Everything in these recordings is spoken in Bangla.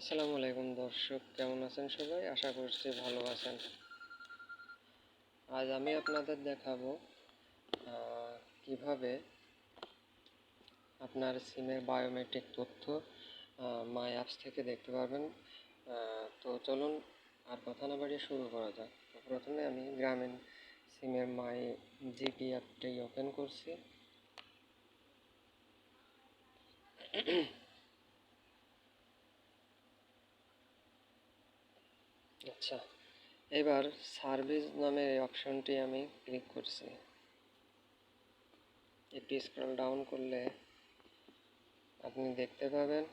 আসসালামু আলাইকুম দর্শক, কেমন আছেন সবাই? আশা করছি ভালো আছেন। আজ আমি আপনাদের দেখাবো কীভাবে আপনার সিমের বায়োমেট্রিক তথ্য মাই অ্যাপস থেকে দেখতে পারবেন। তো চলুন আর কথা না বাড়িয়ে শুরু করা যাক। তো প্রথমে আমি গ্রামীণ সিমের মাই জিপি অ্যাপটি ওপেন করছি। আচ্ছা এবার সার্ভিস নামের এই অপশনটি আমি ক্লিক করছি। একটু স্ক্রল ডাউন করলে আপনি দেখতে পাবেন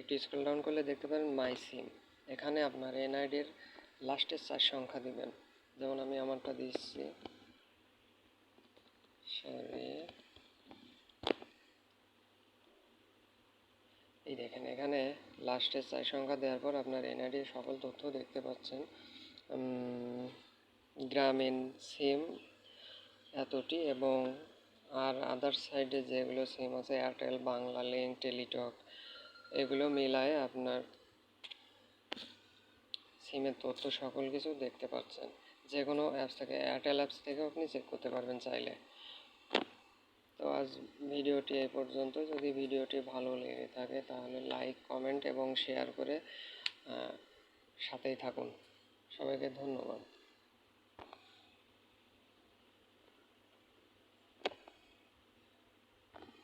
একটু স্ক্রল ডাউন করলে দেখতে পারেন মাই সিম এখানে আপনার এনআইডির লাস্টের চার সংখ্যা দিবেন। যেমন আমি আমারটা দিচ্ছি এই দেখেন, এখানে লাস্টের চার সংখ্যা দেওয়ার পর আপনার এনআইডির সকল তথ্য দেখতে পাচ্ছেন। গ্রামীণ সিম এতটি এবং আর আদার সাইডে যেগুলো সিম আছে এয়ারটেল বাংলা লিঙ্ক টেলিটক এগুলো মিলায়ে আপনার সিমের তথ্য সকল কিছু দেখতে পাচ্ছেন। যে কোনো অ্যাপস থেকে এয়ারটেল অ্যাপস থেকেও আপনি চেক করতে পারবেন চাইলে। তো আজ ভিডিওটি এই পর্যন্ত। যদি ভিডিওটি ভালো লেগে থাকে, তাহলে লাইক কমেন্ট এবং শেয়ার করে সাথেই থাকুন। সবাইকে ধন্যবাদ।